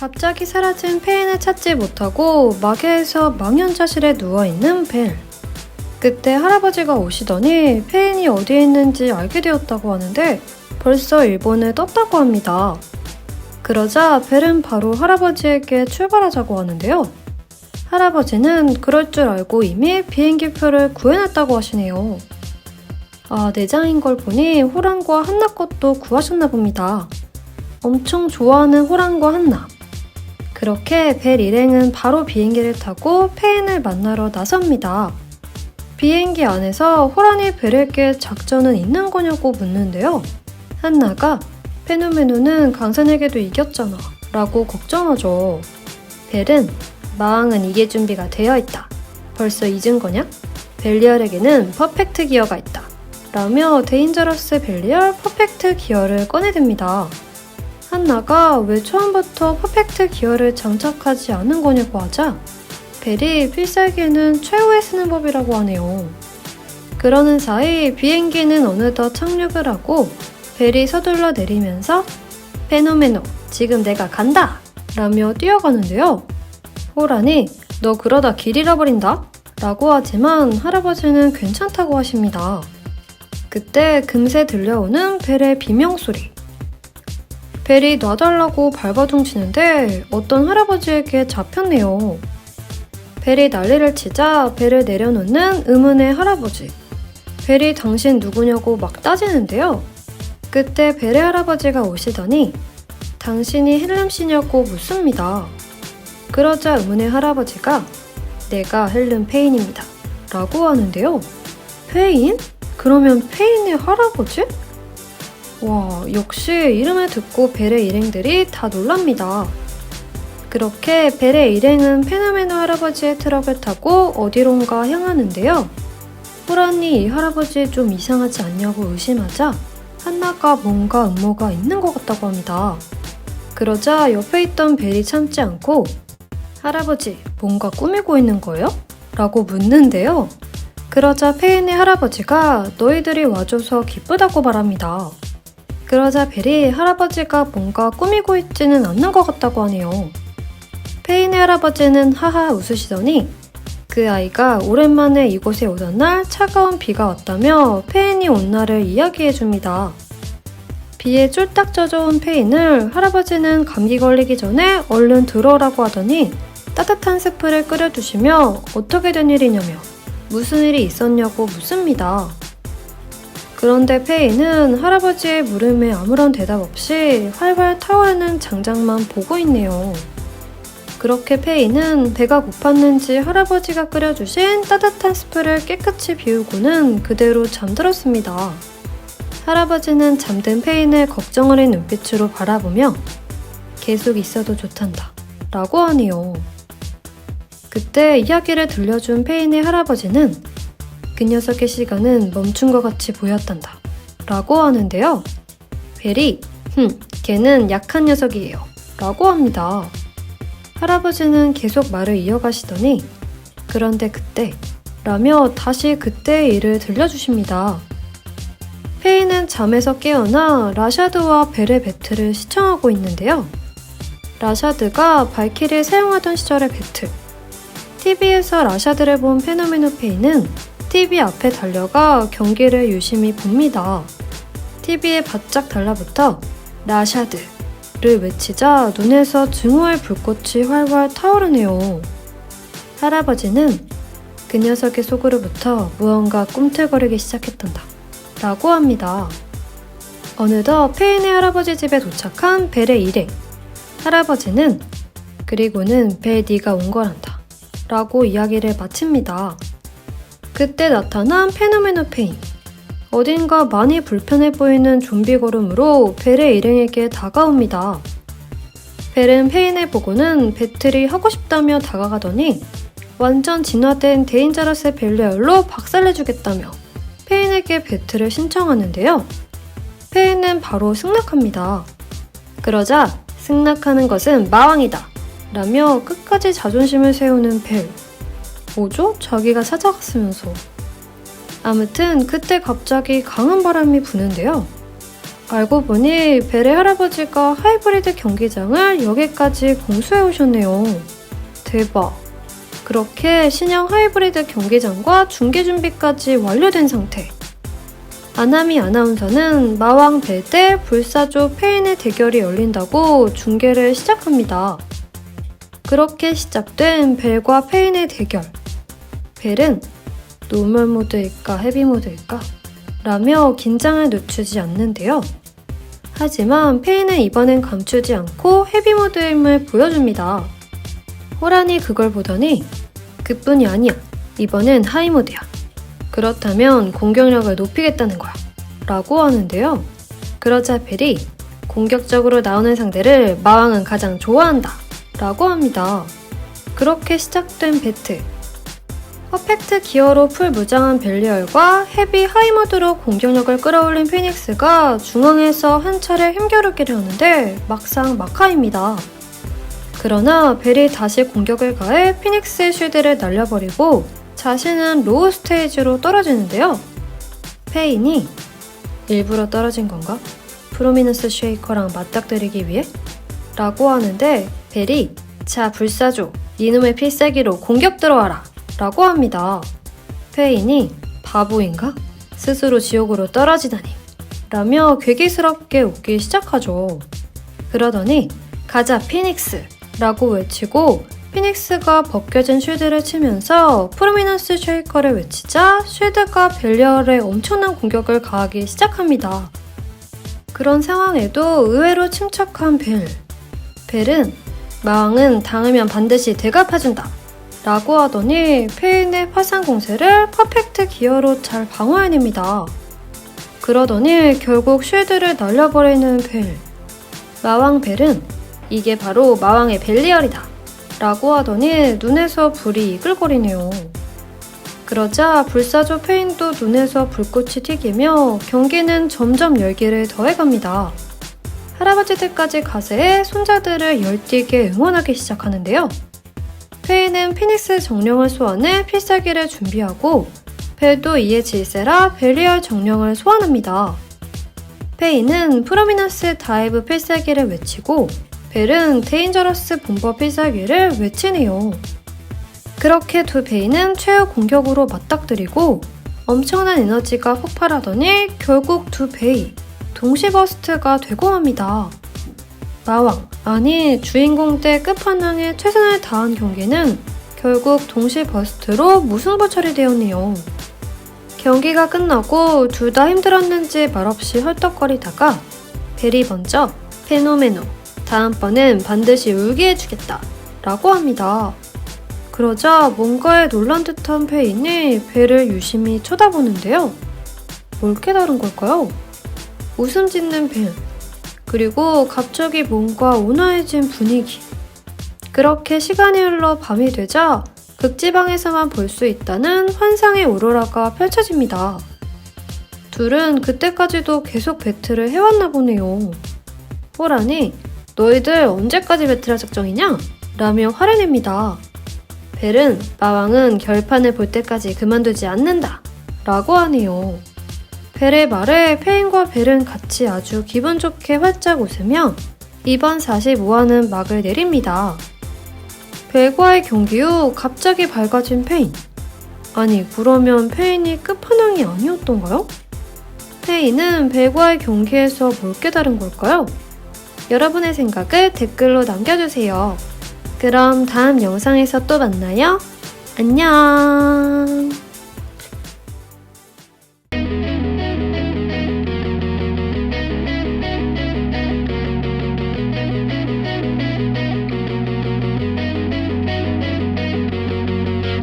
갑자기 사라진 페인을 찾지 못하고 마계에서 망연자실에 누워있는 벨. 그때 할아버지가 오시더니 페인이 어디에 있는지 알게 되었다고 하는데 벌써 일본에 떴다고 합니다. 그러자 벨은 바로 할아버지에게 출발하자고 하는데요. 할아버지는 그럴 줄 알고 이미 비행기표를 구해놨다고 하시네요. 아, 내장인 걸 보니 호랑과 한나 것도 구하셨나 봅니다. 엄청 좋아하는 호랑과 한나. 그렇게 벨 일행은 바로 비행기를 타고 페인을 만나러 나섭니다. 비행기 안에서 호란이 벨에게 작전은 있는 거냐고 묻는데요. 한나가 페노메노는 강산에게도 이겼잖아 라고 걱정하죠. 벨은 마왕은 이길 준비가 되어 있다. 벌써 잊은 거냐? 벨리얼에게는 퍼펙트 기어가 있다. 라며 데인저러스 벨리얼 퍼펙트 기어를 꺼내듭니다. 한나가 왜 처음부터 퍼펙트 기어를 장착하지 않은 거냐고 하자 벨이 필살기는 최후에 쓰는 법이라고 하네요. 그러는 사이 비행기는 어느덧 착륙을 하고 벨이 서둘러 내리면서 페노메노 지금 내가 간다! 라며 뛰어가는데요. 호란이 너 그러다 길 잃어버린다? 라고 하지만 할아버지는 괜찮다고 하십니다. 그때 금세 들려오는 벨의 비명소리. 벨이 놔달라고 발버둥 치는데 어떤 할아버지에게 잡혔네요. 벨이 난리를 치자 벨을 내려놓는 의문의 할아버지. 벨이 당신 누구냐고 막 따지는데요. 그때 벨의 할아버지가 오시더니 당신이 헬름 씨냐고 묻습니다. 그러자 의문의 할아버지가 내가 헬름 페인입니다. 라고 하는데요. 페인? 그러면 페인의 할아버지? 와, 역시 이름을 듣고 벨의 일행들이 다 놀랍니다. 그렇게 벨의 일행은 페노메노 할아버지의 트럭을 타고 어디론가 향하는데요. 호란이 이 할아버지 좀 이상하지 않냐고 의심하자 한나가 뭔가 음모가 있는 것 같다고 합니다. 그러자 옆에 있던 벨이 참지 않고 할아버지, 뭔가 꾸미고 있는 거예요? 라고 묻는데요. 그러자 페인의 할아버지가 너희들이 와줘서 기쁘다고 말합니다. 그러자 벨이 할아버지가 뭔가 꾸미고 있지는 않는 것 같다고 하네요. 페인의 할아버지는 하하 웃으시더니 그 아이가 오랜만에 이곳에 오던 날 차가운 비가 왔다며 페인이 온 날을 이야기해 줍니다. 비에 쫄딱 젖어온 페인을 할아버지는 감기 걸리기 전에 얼른 들어오라고 하더니 따뜻한 스프를 끓여두시며 어떻게 된 일이냐며 무슨 일이 있었냐고 묻습니다. 그런데 페이는 할아버지의 물음에 아무런 대답 없이 활활 타오르는 장작만 보고 있네요. 그렇게 페이는 배가 고팠는지 할아버지가 끓여주신 따뜻한 스프를 깨끗이 비우고는 그대로 잠들었습니다. 할아버지는 잠든 페인을 걱정 어린 눈빛으로 바라보며 계속 있어도 좋단다. 라고 하네요. 그때 이야기를 들려준 페인의 할아버지는 그 녀석의 시간은 멈춘 것 같이 보였단다. 라고 하는데요. 벨이, 흠, 걔는 약한 녀석이에요. 라고 합니다. 할아버지는 계속 말을 이어가시더니, 그런데 그때, 라며 다시 그때의 일을 들려주십니다. 페이는 잠에서 깨어나 라샤드와 벨의 배틀을 시청하고 있는데요. 라샤드가 발키를 사용하던 시절의 배틀. TV에서 라샤드를 본 페노메노 페이는 TV 앞에 달려가 경기를 유심히 봅니다. TV에 바짝 달라붙어 라샤드를 외치자 눈에서 증오의 불꽃이 활활 타오르네요. 할아버지는 그 녀석의 속으로부터 무언가 꿈틀거리기 시작했단다. 라고 합니다. 어느덧 페인의 할아버지 집에 도착한 벨의 일행. 할아버지는 그리고는 벨 네가 온 거란다. 라고 이야기를 마칩니다. 그때 나타난 페노메노 페인. 어딘가 많이 불편해 보이는 좀비 걸음으로 벨의 일행에게 다가옵니다. 벨은 페인을 보고는 배틀이 하고 싶다며 다가가더니 완전 진화된 데인저러스 벨리얼로 박살내주겠다며 페인에게 배틀을 신청하는데요. 페인은 바로 승낙합니다. 그러자 승낙하는 것은 마왕이다. 라며 끝까지 자존심을 세우는 벨. 뭐죠? 자기가 찾아갔으면서. 아무튼 그때 갑자기 강한 바람이 부는데요. 알고 보니 벨의 할아버지가 하이브리드 경기장을 여기까지 공수해 오셨네요. 대박. 그렇게 신형 하이브리드 경기장과 중계 준비까지 완료된 상태. 아나미 아나운서는 마왕 벨대 불사조 페인의 대결이 열린다고 중계를 시작합니다. 그렇게 시작된 벨과 페인의 대결. 벨은 노멀 모드일까 헤비 모드일까? 라며 긴장을 늦추지 않는데요. 하지만 페인은 이번엔 감추지 않고 헤비 모드임을 보여줍니다. 호란이 그걸 보더니 그뿐이 아니야. 이번엔 하이 모드야. 그렇다면 공격력을 높이겠다는 거야. 라고 하는데요. 그러자 벨이 공격적으로 나오는 상대를 마왕은 가장 좋아한다. 라고 합니다. 그렇게 시작된 배틀. 퍼펙트 기어로 풀 무장한 벨리얼과 헤비 하이모드로 공격력을 끌어올린 피닉스가 중앙에서 한 차례 힘겨루기를 하는데 막상 막하입니다. 그러나 벨이 다시 공격을 가해 피닉스의 쉴드를 날려버리고 자신은 로우 스테이지로 떨어지는데요. 페인이 일부러 떨어진 건가? 프로미넌스 쉐이커랑 맞닥뜨리기 위해? 라고 하는데 벨이 자 불사조 이놈의 필살기로 공격 들어와라 라고 합니다. 페인이 바보인가? 스스로 지옥으로 떨어지다니 라며 괴기스럽게 웃기 시작하죠. 그러더니 가자 피닉스 라고 외치고 피닉스가 벗겨진 쉴드를 치면서 프로미넌스 쉐이커를 외치자 쉴드가 벨리얼에 엄청난 공격을 가하기 시작합니다. 그런 상황에도 의외로 침착한 벨. 벨은 마왕은 당하면 반드시 대갚아준다. 라고 하더니 페인의 파상 공세를 퍼펙트 기어로 잘 방어해냅니다. 그러더니 결국 쉴드를 날려버리는 벨. 마왕 벨은 이게 바로 마왕의 벨리얼이다. 라고 하더니 눈에서 불이 이글거리네요. 그러자 불사조 페인도 눈에서 불꽃이 튀기며 경기는 점점 열기를 더해갑니다. 할아버지들까지 가세해 손자들을 열띠게 응원하기 시작하는데요. 페인은 피닉스 정령을 소환해 필살기를 준비하고 벨도 이에 질세라 벨리얼 정령을 소환합니다. 페인은 프로미너스 다이브 필살기를 외치고 벨은 데인저러스 본버 필살기를 외치네요. 그렇게 두 베이는 최후 공격으로 맞닥뜨리고 엄청난 에너지가 폭발하더니 결국 두 베이 동시 버스트가 되고 맙니다. 마왕, 아니 주인공 때 끝판왕에 최선을 다한 경기는 결국 동시 버스트로 무승부 처리되었네요. 경기가 끝나고 둘 다 힘들었는지 말없이 헐떡거리다가 벨이 먼저 페노메노, 다음번엔 반드시 울게 해주겠다 라고 합니다. 그러자 뭔가에 놀란 듯한 페인이 벨을 유심히 쳐다보는데요. 뭘 깨달은 걸까요? 웃음 짓는 벨, 그리고 갑자기 뭔가 온화해진 분위기. 그렇게 시간이 흘러 밤이 되자 극지방에서만 볼 수 있다는 환상의 오로라가 펼쳐집니다. 둘은 그때까지도 계속 배틀을 해왔나 보네요. 호란이 너희들 언제까지 배틀할 작정이냐? 라며 화를 냅니다. 벨은 마왕은 결판을 볼 때까지 그만두지 않는다. 라고 하네요. 벨의 말에 페인과 벨은 같이 아주 기분 좋게 활짝 웃으며 이번 45화는 막을 내립니다. 벨과의 경기 후 갑자기 밝아진 페인. 아니, 그러면 페인이 끝판왕이 아니었던가요? 페인은 벨과의 경기에서 뭘 깨달은 걸까요? 여러분의 생각을 댓글로 남겨주세요. 그럼 다음 영상에서 또 만나요. 안녕!